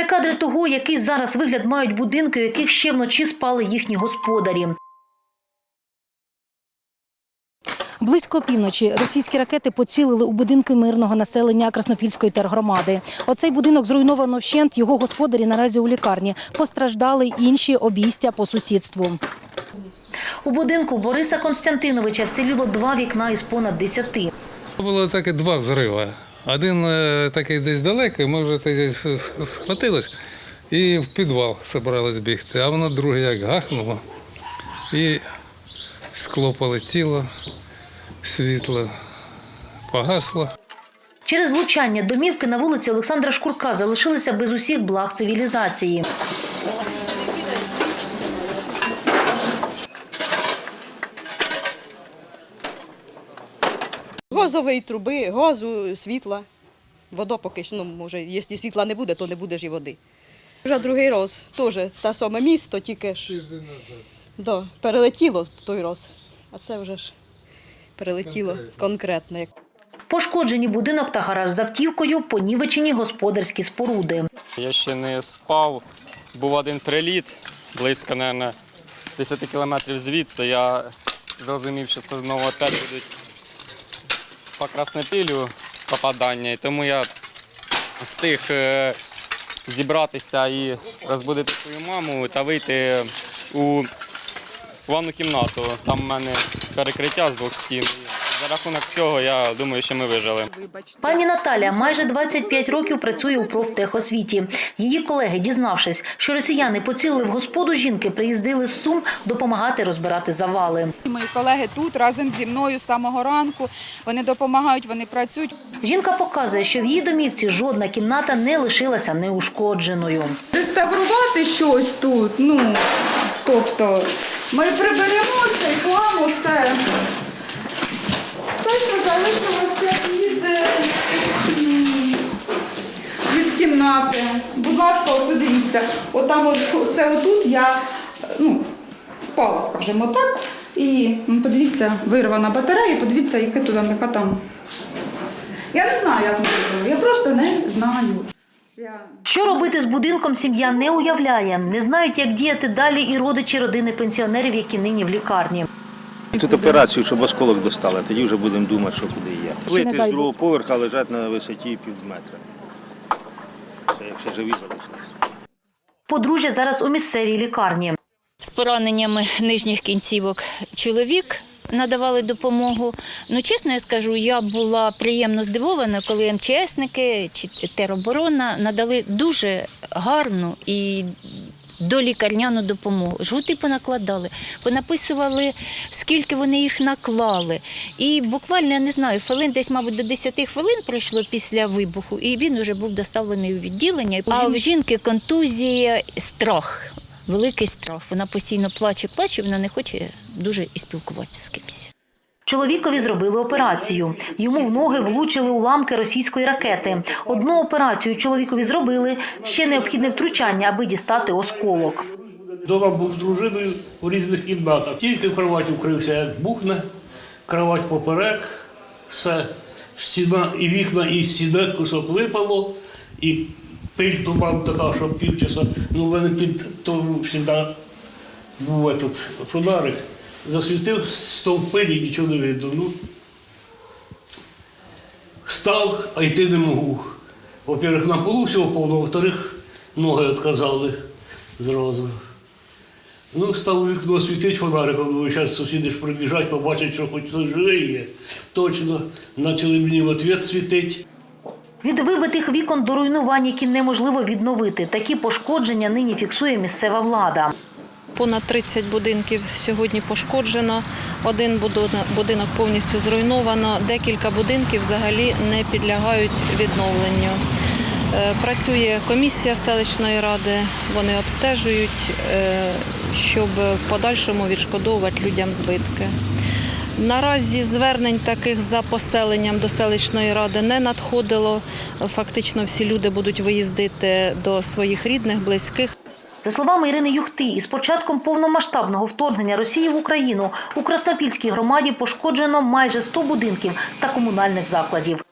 Це кадри того, який зараз вигляд мають будинки, у яких ще вночі спали їхні господарі. Близько півночі російські ракети поцілили у будинки мирного населення Краснопільської тергромади. Оцей будинок зруйновано вщент, його господарі наразі у лікарні. Постраждали інші обійстя по сусідству. У будинку Бориса Константиновича вціліло два вікна із понад десяти. Було таке два взриви. Один е, такий десь далеко, ми вже тоді схватились і в підвал збирались бігти, а воно друге як гахнуло. І скло полетіло, світло погасло. Через влучання домівки на вулиці Олександра Шкурка залишилися без усіх благ цивілізації. Газової труби, газу, світла. Вода поки що, ну, може, якщо світла не буде, то не буде ж і води. Вже другий раз теж те саме місто, тільки ж да, перелетіло той раз. А це вже ж перелетіло конкретно. Пошкоджені будинок та гараж з автівкою, понівечені господарські споруди. Я ще не спав. Був один приліт близько, мабуть, 10 кілометрів звідси. Я зрозумів, що це знову опять будуть по Краснопілю попадання. І тому я встиг е, зібратися і розбудити свою маму та вийти у ванну кімнату. Там в мене перекриття з двох стін. За рахунок цього я думаю, що ми вижили. Пані Наталя майже 25 років працює у профтехосвіті. Її колеги, дізнавшись, що росіяни поцілили в господу жінки, приїздили з Сум допомагати розбирати завали. Мої колеги тут разом зі мною з самого ранку. Вони допомагають, вони працюють. Жінка показує, що в її домівці жодна кімната не лишилася неушкодженою. Реставрувати щось тут. Ну тобто, ми приберемо цей хлам, оце. Залишилося від, е, від кімнати. Будь ласка, оце дивіться. Отам, от, оце отут я ну, спала, скажімо так. І подивіться, вирвана батарея, подивіться, яке туди, яка там. Я не знаю, як ми робили. Я просто не знаю. Що робити з будинком, сім'я не уявляє. Не знають, як діяти далі і родичі родини пенсіонерів, які нині в лікарні. Тут операцію, щоб осколок достали, тоді вже будемо думати, що куди як. Плити з другого поверха лежать на висоті пів метра. Це якщо живі залишилися. Подружжя зараз у місцевій лікарні. з пораненнями нижніх кінцівок чоловік надавали допомогу. Ну, чесно я скажу, я була приємно здивована, коли МЧСники чи тероборона надали дуже гарну і долікарняну допомогу. Жгути понакладали, понаписували, скільки вони їх наклали. І буквально, я не знаю, хвилин десь, мабуть, до 10 хвилин пройшло після вибуху, і він вже був доставлений у відділення. А в жінки контузія, страх. Великий страх. Вона постійно плаче, плаче, вона не хоче дуже і спілкуватися з кимось. Чоловікові зробили операцію. Йому в ноги влучили уламки російської ракети. Одну операцію чоловікові зробили. Ще необхідне втручання, аби дістати осколок. Дома був з дружиною в різних кімнатах. Тільки в кроваті вкрився, як бухне, кровать поперек, все, стіна і вікна, і стіна кусок випало, і пиль туман така, що півчаса. Ну, в мене під тому завжди був этот фонарик, засвітив стовп нічого не видно. Ну, встав, а йти не можу. Во-первых, на полу всього повно, во-вторых, ноги відказали зразу. Ну, став вікно світить фонариком, ну, зараз сусіди ж прибіжать, побачать, що хоч хтось живий є. Точно, почали мені в ответ світить. Від вибитих вікон до руйнувань, які неможливо відновити. Такі пошкодження нині фіксує місцева влада. Понад 30 будинків сьогодні пошкоджено. Один будинок, повністю зруйновано. Декілька будинків взагалі не підлягають відновленню. Е, Працює комісія селищної ради, вони обстежують, е, щоб в подальшому відшкодовувати людям збитки. Наразі звернень таких за поселенням до селищної ради не надходило. Фактично всі люди будуть виїздити до своїх рідних, близьких. За словами Ірини Юхти, із початком повномасштабного вторгнення Росії в Україну у Краснопільській громаді пошкоджено майже 100 будинків та комунальних закладів.